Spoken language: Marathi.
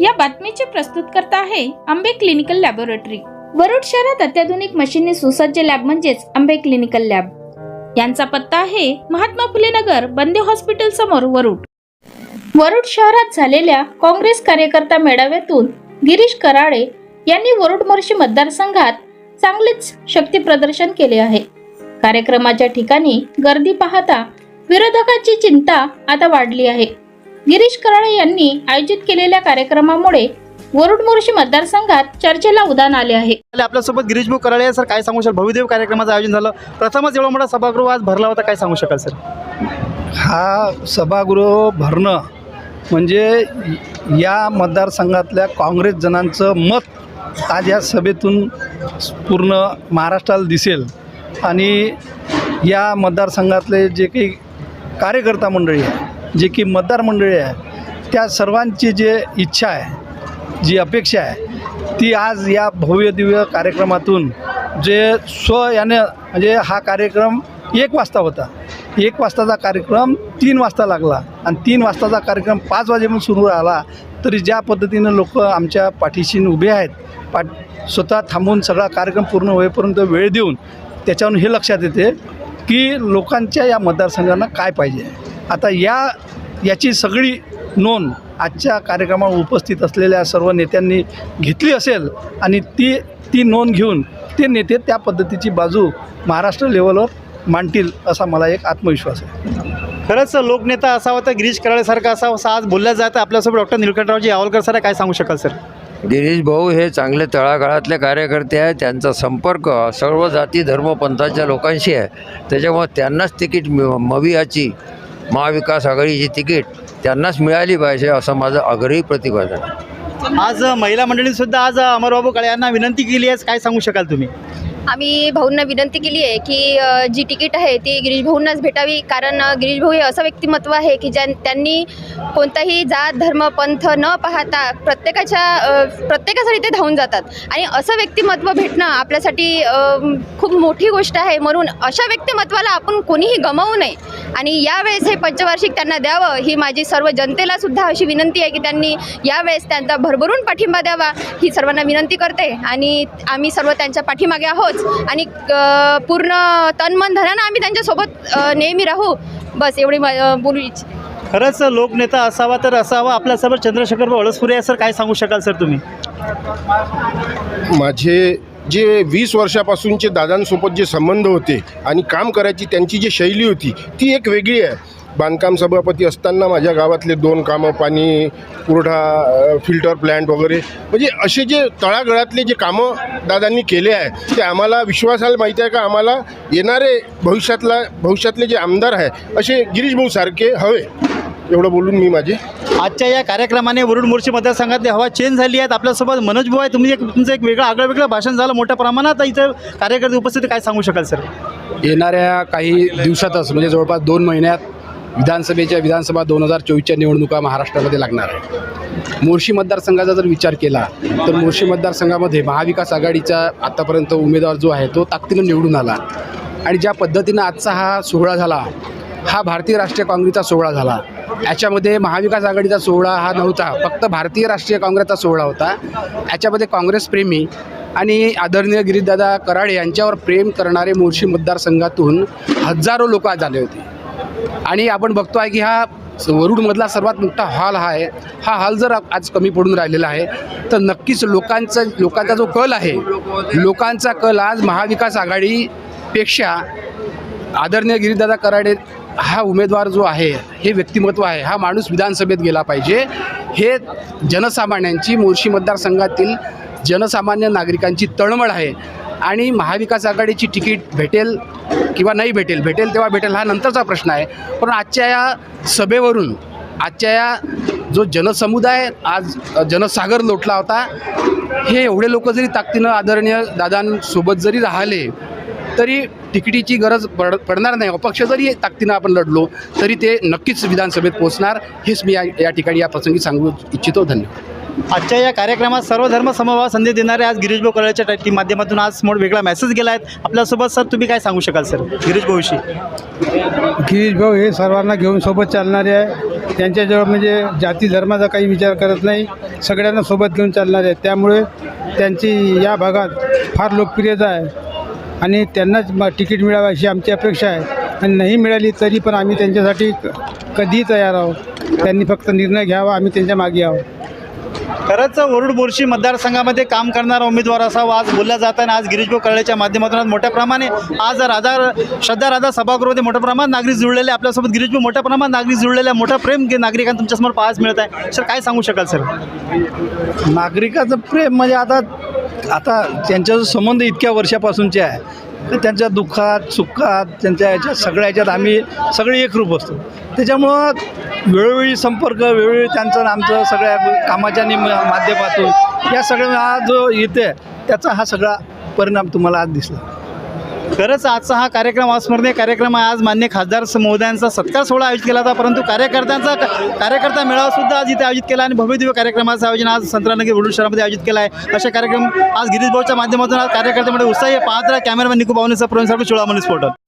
या बातमीचे प्रस्तुतकर्ता आहे आंबे क्लिनिकल लॅबोरेटरी. वरुड शहरात अत्याधुनिक मशीनने सुसज्ज लॅब म्हणजेच आंबे क्लिनिकल लॅब. यांचा पत्ता आहे महात्मा फुले नगर बंदे हॉस्पिटल समोर वरुड. वरुड शहरात झालेल्या काँग्रेस कार्यकर्ता मेळाव्यातून गिरीश कराळे यांनी वरुड मोर्शी मतदारसंघात चांगलेच शक्ती प्रदर्शन केले आहे. कार्यक्रमाच्या ठिकाणी गर्दी पाहता विरोधकाची चिंता आता वाढली आहे. गिरीश कराळे यांनी आयोजित केलेल्या कार्यक्रमामुळे वरुड मोर्शी मतदारसंघात चर्चेला उदान आले आहे. आपल्यासोबत गिरीशभाऊ कराळे आहे. सर काय सांगू शकाल? भव्यदेव कार्यक्रमाचं आयोजन झालं. प्रथमच एवढा मोठा सभागृह आज भरला होता काय सांगू शकाल सर? हा सभागृह भरणं म्हणजे या मतदारसंघातल्या काँग्रेस जणांचं मत आज या सभेतून पूर्ण महाराष्ट्राला दिसेल. आणि या मतदारसंघातले जे काही कार्यकर्ता मंडळी आहे जे की मतदार मंडळी आहे त्या सर्वांची जे इच्छा आहे जी अपेक्षा आहे ती आज या भव्य दिव्य कार्यक्रमातून जे स्व याने म्हणजे हा कार्यक्रम एक वाजता होता. एक वाजताचा कार्यक्रम तीन वाजता लागला आणि तीन वाजताचा कार्यक्रम पाच वाजेपर्यंत सुरू राहिला तरी ज्या पद्धतीनं लोक आमच्या पाठीशी उभे आहेत पाठ स्वतः थांबून सगळा कार्यक्रम पूर्ण होईपर्यंत वेळ देऊन त्याच्यावरून हे लक्षात येते की लोकांच्या या मतदारसंघांना काय पाहिजे. आता या याची सगळी नोंद आजच्या कार्यक्रमावर उपस्थित असलेल्या सर्व नेत्यांनी घेतली असेल आणि ती ती नोंद घेऊन ते नेते त्या पद्धतीची बाजू महाराष्ट्र लेवलवर मांडतील असा मला एक आत्मविश्वास आहे. खरंच लोकनेता असावा तर गिरीश कराळेसारखा असावा असं आज बोलल्या जातं आपल्यासोबत डॉक्टर निलकंठरावजी यावलकर सर आहे. काय सांगू शकाल सर? गिरीश भाऊ हे चांगले तळागाळातले कार्यकर्ते आहेत. त्यांचा संपर्क सर्व जाती धर्मपंथाच्या लोकांशी आहे. त्याच्यामुळे त्यांनाच तिकीट मिळ मवियाची महाविकास आघाडीची तिकीट त्यांनाच मिळाली पाहिजे असं माझं आग्रही प्रतिपादन आहे. आज महिला मंडळी सुद्धा आज अमरबाबू काळे यांना विनंती केली आहे काय सांगू शकाल तुम्ही? आम्ही भाऊंना विनंती केली आहे की अ, जी तिकीट आहे ती गिरीश भाऊंनाच भेटावी कारण अ, गिरीश भाऊ हे असं व्यक्तिमत्व आहे की ज्या त्यांनी कोणताही जात धर्म पंथ न पाहता प्रत्येकाच्या अ, प्रत्येकासाठी ते धावून जातात. आणि असं व्यक्तिमत्व भेटणं आपल्यासाठी अ, खूप मोठी गोष्ट आहे म्हणून अशा व्यक्तिमत्वाला आपण कोणीही गमावू नये. आणि यावेळेस हे पंचवार्षिक त्यांना द्यावं ही माझी सर्व जनतेला सुद्धा अशी विनंती आहे की त्यांनी यावेळेस त्यांचा भरभरून पाठिंबा द्यावा. ही सर्वांना विनंती करते आणि आम्ही सर्व त्यांच्या पाठीमागे आहोत. आणि पूर्ण तनमन धनानं आम्ही त्यांच्यासोबत नेहमी राहू. बस एवढी बोलू इच्छिते खरंच लोकनेता असावा तर असावा. आपल्यासोबत चंद्रशेखर अळसपुरे आहे सर. काय सांगू शकाल सर तुम्ही? माझे जे वीस वर्षापासूनचे दादांसोबत जे संबंध होते आणि काम करायची त्यांची जी शैली होती ती एक वेगळी आहे. बांधकाम सभापती असताना माझ्या गावातले दोन कामं पाणी पुरवठा फिल्टर प्लॅन्ट वगैरे म्हणजे असे जे तळागळातले जे कामं दादांनी केले आहे ते आम्हाला विश्वासाला माहिती आहे का? आम्हाला येणारे भविष्यातला भविष्यातले जे आमदार आहे असे गिरीशभाऊसारखे हवे. एवढं बोलून मी माझे. आजच्या या कार्यक्रमाने वरुड मोर्चे मतदारसंघातली हवा चेंज झाली आहे. आपल्यासोबत मनोज भाऊ आहे. तुम्ही एक तुमचं एक वेगळं आगळं वेगळं भाषण झालं मोठ्या प्रमाणात. इथं कार्यकर्ते उपस्थित. काय सांगू शकाल सर? येणाऱ्या काही दिवसातच म्हणजे जवळपास दोन महिन्यात विधानसभेच्या विधानसभा दोन हजार चोवीसच्या निवडणुका महाराष्ट्रामध्ये लागणार आहे मोर्शी मतदारसंघाचा जर विचार केला तर मोर्शी मतदारसंघामध्ये महाविकास आघाडीचा आत्तापर्यंत उमेदवार जो आहे तो ताकदीनं निवडून आला. आणि ज्या पद्धतीनं आजचा हा सोहळा झाला हा भारतीय राष्ट्रीय काँग्रेसचा सोहळा झाला. याच्यामध्ये महाविकास आघाडीचा सोहळा हा नव्हता फक्त भारतीय राष्ट्रीय काँग्रेसचा सोहळा होता. याच्यामध्ये काँग्रेसप्रेमी आणि आदरणीय गिरीशदादा कराड यांच्यावर प्रेम करणारे मोर्शी मतदारसंघातून हजारो लोक आज आले होते. आणि आपण बघतो आहे की हा वरुडमधला सर्वात मोठा हॉल हा आहे. हा हॉल जर आज कमी पडून राहिलेला आहे तर नक्कीच लोकांचा लोकांचा जो कल आहे लोकांचा कल आज महाविकास आघाडीपेक्षा आदरणीय गिरीदादा कराडे हा उमेदवार जो आहे हे व्यक्तिमत्व आहे हा माणूस विधानसभेत गेला पाहिजे. हे जनसामान्यांची मोर्शी मतदारसंघातील जनसामान्य नागरिकांची तळमळ आहे. आणि महाविकास आघाडीची तिकीट भेटेल किंवा नाही भेटेल भेटेल तेव्हा भेटेल हा नंतरचा प्रश्न आहे. पण आजच्या या सभेवरून आजच्या या जो जनसमुदाय आज जनसागर लोटला होता हे एवढे लोक जरी ताकदीनं आदरणीय दादांसोबत जरी राहिले तरी तिकिटीची गरज पड पडणार नाही. अपक्ष जरी ताकदीनं आपण लढलो तरी ते नक्कीच विधानसभेत पोहोचणार. हेच मी या या ठिकाणी या प्रसंगी सांगू इच्छितो. धन्यवाद. आजच्या या कार्यक्रमात सर्व धर्म समभाव संधी देणारे आज गिरीश भाऊ कळच्या माध्यमातून आज मोठ वेगळा मेसेज गेला आहे. आपल्यासोबत सर तुम्ही काय सांगू शकाल सर? गिरीश भाऊशी गिरीश भाऊ हे सर्वांना घेऊन सोबत चालणारे आहे. त्यांच्याजवळ म्हणजे जाती धर्माचा काही विचार करत नाही. सगळ्यांना सोबत घेऊन चालणारे आहेत. त्यामुळे त्यांची या भागात फार लोकप्रियता आहे. आणि त्यांनाच म तिकीट मिळावं अशी आमची अपेक्षा आहे आणि नाही मिळाली तरी पण आम्ही त्यांच्यासाठी क- कधीही तयार आहोत त्यांनी फक्त निर्णय घ्यावा आम्ही त्यांच्या मागे आहोत खरंच वरुड मोर्शी मतदारसंघामध्ये काम करणारा उमेदवार असावा आज बोलला जात आहे आणि आज गिरीश भाऊ कळल्याच्या माध्यमातून आज मोठ्या प्रमाणे आज राधा श्रद्धा राधा सभागृहामध्ये मोठ्या प्रमाणात नागरिक जुळलेले आहे. आपल्यासोबत गिरीश भाऊ मोठ्या प्रमाणात नागरिक जुळलेले आहे. मोठं प्रेम नागरिकांना तुमच्यासमोर पाहायला मिळत आहे सर काय सांगू शकाल सर नागरिकाचं प्रेम म्हणजे आता आता त्यांचा जो संबंध इतक्या वर्षापासूनचे आहे. तर त्यांच्या दुःखात सुखात त्यांच्या याच्यात सगळ्या याच्यात आम्ही सगळे एकरूप असतो. त्याच्यामुळं वेळोवेळी संपर्क वेळोवेळी त्यांचं आमचं सगळ्या कामाच्या निम माध्यमातून या सगळ्या हा जो येते त्याचा हा सगळा परिणाम तुम्हाला आज दिसला. खरंच आजचा हा कार्यक्रम अस्मरणीय कार्यक्रम आहे. आज मान्य खासदार महोदयांचा सत्कार सोहळा आयोजित केला होता परंतु कार्यकर्त्यांचा कार्यकर्ता मेळावा सुद्धा आज इथे आयोजित केला आणि भव्यदिव्य कार्यक्रमाचं आयोजन आज संत्रानगर वडूळ शहरामध्ये आयोजित केला आहे. अशा कार्यक्रम आज गिरीश भाऊच्या माध्यमातून आज कार्यकर्त्यामध्ये उत्साही पाहत राहा कॅमेरामॅन निकू बावनेचा प्रवीण साहेब म्हणून स्फोटक